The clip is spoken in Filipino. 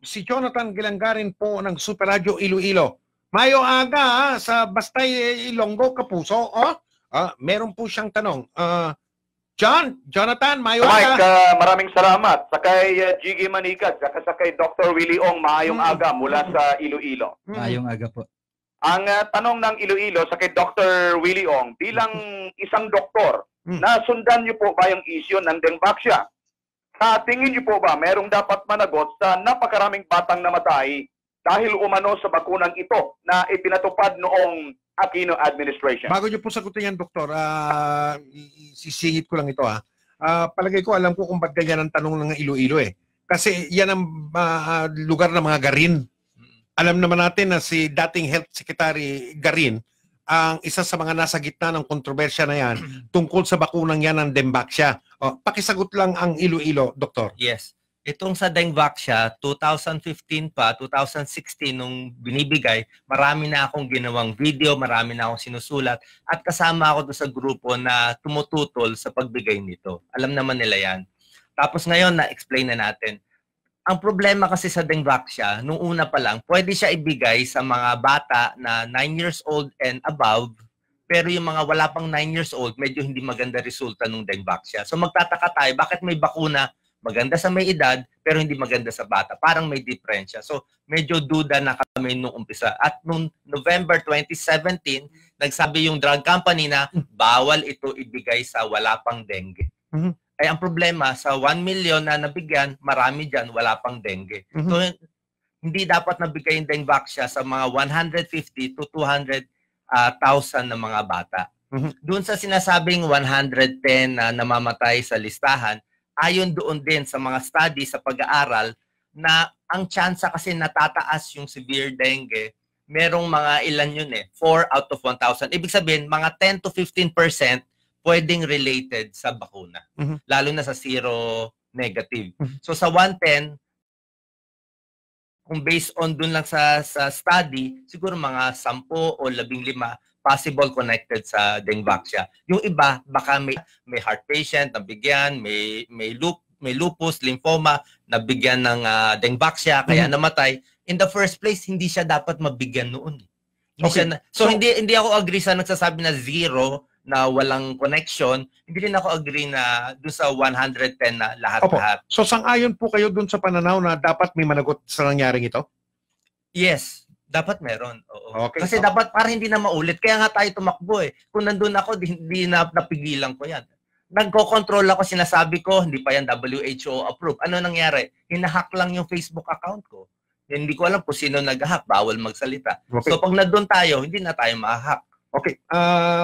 si Jonathan Gilanggarin po ng Super Radio Iloilo. Mayo aga ha, sa Bastay Ilonggo Kapuso. Oh, ah, meron po siyang tanong. Ah, John, Jonathan, mayo Mike, aga. ah, maraming salamat. Sa kay uh, Jiggy Manikad, saka sa kay Dr. Willie Ong, maayong Mm. aga mula sa Iloilo. Mm. Mayong aga po. Ang ah, tanong ng Iloilo sa kay Dr. Willie Ong, bilang isang doktor, Mm. nasundan niyo po ba yung issue ng Dengbaksya? Sa tingin niyo po ba merong dapat managot sa napakaraming batang namatay dahil umano sa bakunang ito na ipinatupad noong Aquino administration? Bago niyo po sagutin yan, Doktor, ah, i- i- sisingit ko lang ito ha. Ah, palagay ko, alam ko kung ba't ganyan ang tanong ng Iloilo eh. Kasi yan ang ah, lugar ng mga garin. Alam naman natin na si dating Health Secretary Garin ang isa sa mga nasa gitna ng kontrobersya na yan tungkol sa bakunang yan ng Dembaksya. O, pakisagot lang ang Iloilo, Doktor. Yes. Itong sa Dengvaxia, 2015 pa, 2016 nung binibigay, marami na akong ginawang video, marami na akong sinusulat, at kasama ako doon sa grupo na tumututol sa pagbigay nito. Alam naman nila yan. Tapos ngayon, na-explain na natin. Ang problema kasi sa Dengvaxia, nung una pa lang, pwede siya ibigay sa mga bata na 9 years old and above, pero yung mga wala pang 9 years old, medyo hindi maganda resulta ng Dengvaxia. So magtataka tayo, bakit may bakuna maganda sa may edad, pero hindi maganda sa bata. Parang may diferensya. So, medyo duda na kami nung umpisa. At nung November 2017, nagsabi yung drug company na bawal ito ibigay sa wala pang dengue. Mhm. Ay ang problema, sa 1 million na nabigyan, marami dyan wala pang dengue. Mhm. So, hindi dapat nabigay yung Dengvaxia sa mga 150 to 200,000 na mga bata. Mhm. Doon sa sinasabing 110 na namamatay sa listahan, ayon doon din sa mga study sa pag-aaral na ang tsansa kasi natataas yung severe dengue, merong mga ilan yun eh, 4 out of 1,000. Ibig sabihin, mga 10 to 15% pwedeng related sa bakuna. Mhm. Lalo na sa zero negative. Mhm. So sa 110, kung based on dun lang sa, sa study, siguro mga 10 o 15 possible connected sa Dengvaxia. Yung iba, baka may, may heart patient na bigyan, may, may, loop, may lupus, lymphoma, na bigyan ng uh, Dengvaxia, kaya Mhm. namatay. In the first place, hindi siya dapat mabigyan noon. Hindi Okay. siya na- so, So- hindi hindi ako agree sa nagsasabi na zero na walang connection. Hindi rin ako agree na doon sa 110 na lahat-lahat. So, sang-ayon po kayo dun sa pananaw na dapat may managot sa nangyaring ito? Yes, dapat meron. Oo. Okay. Kasi Okay. dapat para hindi na maulit. Kaya nga tayo tumakbo eh. Kung nandun ako, di, hindi na napigilan ko yan. Nagko-control ako, sinasabi ko, hindi pa yan WHO approved. Ano nangyari? Hinahack lang yung Facebook account ko. Hindi ko alam kung sino nag-hack. Bawal magsalita. Okay. So pag nandun tayo, hindi na tayo ma-hack. Okay. Ah,